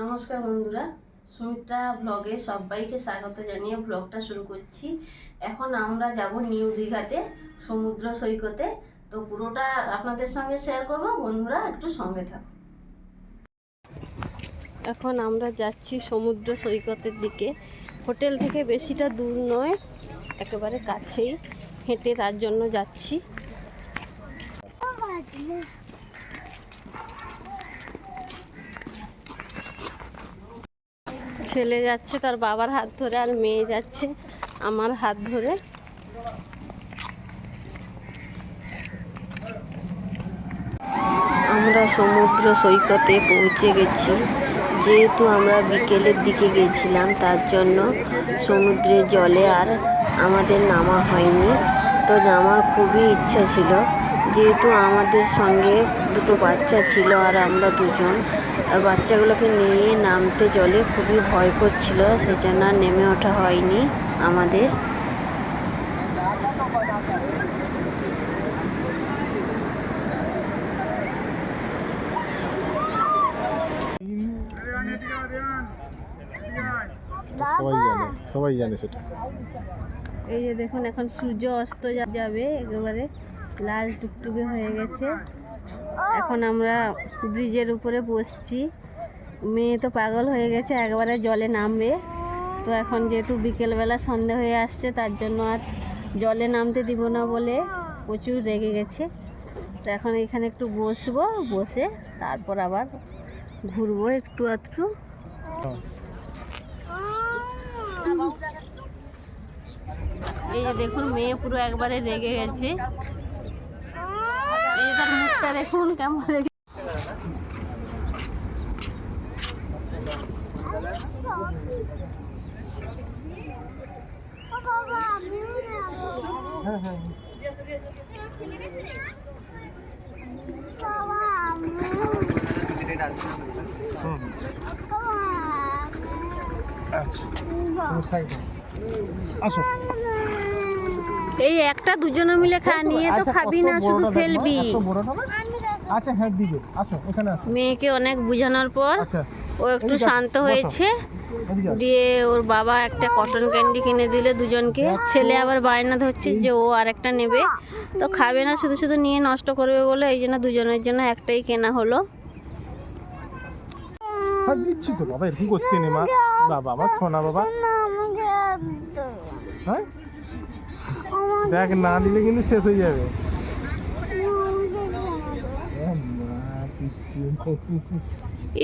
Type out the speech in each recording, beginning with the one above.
নমস্কার বন্ধুরা সুমিত্রা ব্লগে সবাইকে স্বাগত জানিয়ে ব্লগটা শুরু করছি। এখন আমরা যাব নিউ দীঘাতে, সমুদ্র সৈকতে। তো পুরোটা আপনাদের সঙ্গে শেয়ার করব, বন্ধুরা একটু সঙ্গে থাকুন এখন আমরা যাচ্ছি সমুদ্র সৈকতের দিকে। হোটেল থেকে বেশিটা দূর নয়, একেবারে কাছেই হেঁটে তার জন্য যাচ্ছি। ছেলে যাচ্ছে, তার বাবার হাত ধরে আর মেয়ে যাচ্ছে আমার হাত ধরে। আমরা সমুদ্র সৈকতে পৌঁছে গেছি। যেহেতু আমরা বিকেলের দিকে গেছিলাম, তার জন্য সমুদ্রের জলে আর আমাদের নামা হয়নি। তো নামার খুবই ইচ্ছা ছিল। যেহেতু আমাদের সঙ্গে দুটো বাচ্চা ছিল আর আমরা দুজন বাচ্চাগুলোকে নিয়ে নামতে জলে খুবই ভয় করছিল সেজন্য আর নেমে ওঠা হয়নি আমাদের। সবাই জানে সবাই জানে সেটা। এই যে দেখুন এখন সূর্য অস্ত যা- যাবে একেবারে লাল টুকটুকে হয়ে গেছে। এখন আমরা ব্রিজের উপরে বসছি। মেয়ে তো পাগল হয়ে গেছে, একবারে জলে নামবে। তো এখন যেহেতু বিকেলবেলা সন্ধে হয়ে আসছে, তার জন্য আর জলে নামতে দিব না বলে প্রচুর রেগে গেছে। তো এখন এখানে একটু বসবো, বসে তারপর আবার ঘুরবো একটু আধটু। এই যে দেখুন, মেয়ে পুরো একবারে রেগে গেছে। এই তার মুখটা দেখুন কেমন আচ্ছা আসো। এই একটা দুজনে মিলে খা নিয়ে তো আচ্ছা, খাবি না শুধু ফেলবি। খাবে আচ্ছা হ্যাঁ দিবে। আসো এখানে আসো। মেয়েকে অনেক বোঝানোর পর আচ্ছা ও একটু শান্ত হয়েছে। দিয়ে ওর বাবা একটা কটন ক্যান্ডি কিনে দিলে দুজনকে। ছেলে আবার বায়না ধরছে যে ও আর একটা নেবে। তো খাবে না শুধু শুধু নিয়ে নষ্ট করবে বলে এই জন্য দুজনের জন্য একটাই কেনা হলো। হ্যাঁ দিচ্ছি তো বাবা এরকম করতে নেই মা। বাবা আমার ছোনা বাবা। হ্যাঁ? দেখ না দিলে কিন্তু শেষ হয়ে যাবে।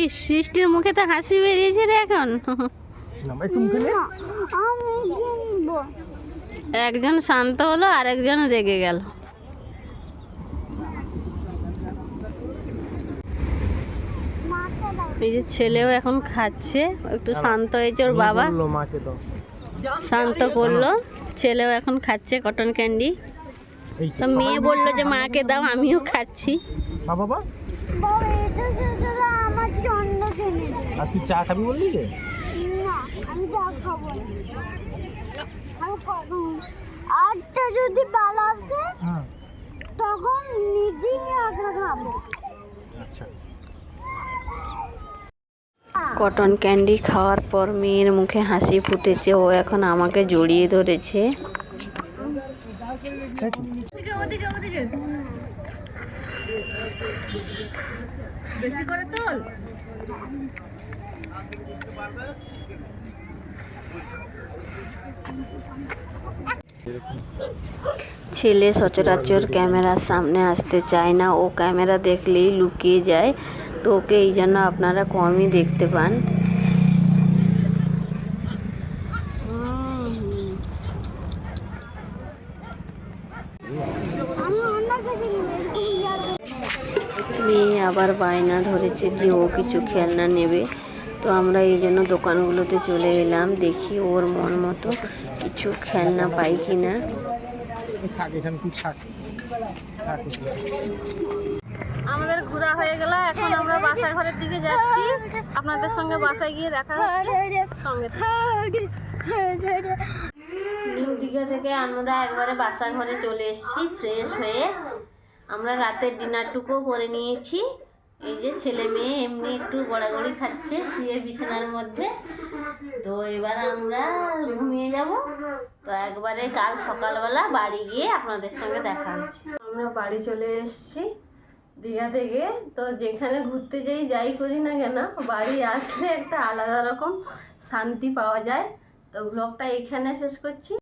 এই সৃষ্টির মুখে তো হাসি বেরিয়েছে রে এখন। একজন শান্ত হলো আর একজন রেগে গেল। এই যে ছেলেও এখন খাচ্ছে একটু শান্ত হয়েছে ওর বাবা। শান্ত করল। ছেলেও এখন খাচ্ছে কটন ক্যান্ডি তো মেয়ে বলল যে মাকে দাও আমিও খাচ্ছি। বাবা? আর তুই চা খাবি বললি যদি বাল আসে হ্যাঁ। তখন নিজেই আগে খাব। আচ্ছা। কটন ক্যান্ডি খাওয়ার পর মেয়ের মুখে হাসি ফুটেছে। ও এখন আমাকে জড়িয়ে ধরেছে। বেশি করে তোল। ছেলে সচরাচর ক্যামেরার সামনে আসতে চায় না। ও ক্যামেরা দেখলেই লুকিয়ে যায়। তো ওকে এই জন্য আপনারা কমই দেখতে পান। মেয়ে আবার বায়না ধরেছে যে ও কিছু খেলনা নেবে। তো আমরা এই জন্য দোকানগুলোতে চলে এলাম, দেখি ওর মন মতো কিছু খেলনা পাই কিনা। এই হয়ে গেল, এখন আমরা বাসা ঘরের দিকে যাচ্ছি। আপনাদের সঙ্গে বাসায় গিয়ে দেখা হচ্ছে। সঙ্গে নিউ দীঘা থেকে আমরা একবারে বাসা ঘরে চলে এসেছি ফ্রেশ হয়ে। আমরা রাতের ডিনারটুকুও করে নিয়েছি। এই যে ছেলে মেয়ে এমনি একটু গড়াগড়ি খাচ্ছে, শুয়ে বিছানার মধ্যে। তো এবার আমরা ঘুমিয়ে যাব। তো একবারে কাল সকালবেলা বাড়ি গিয়ে আপনাদের সঙ্গে দেখা হচ্ছে। আমরা বাড়ি চলে এসেছি। দীঘা থেকে। তো যেখানে ঘুরতে যাই যাই করি না কেন, বাড়ি আসলে একটা আলাদা রকম শান্তি পাওয়া যায়। তো ব্লগটা এখানে শেষ করছি।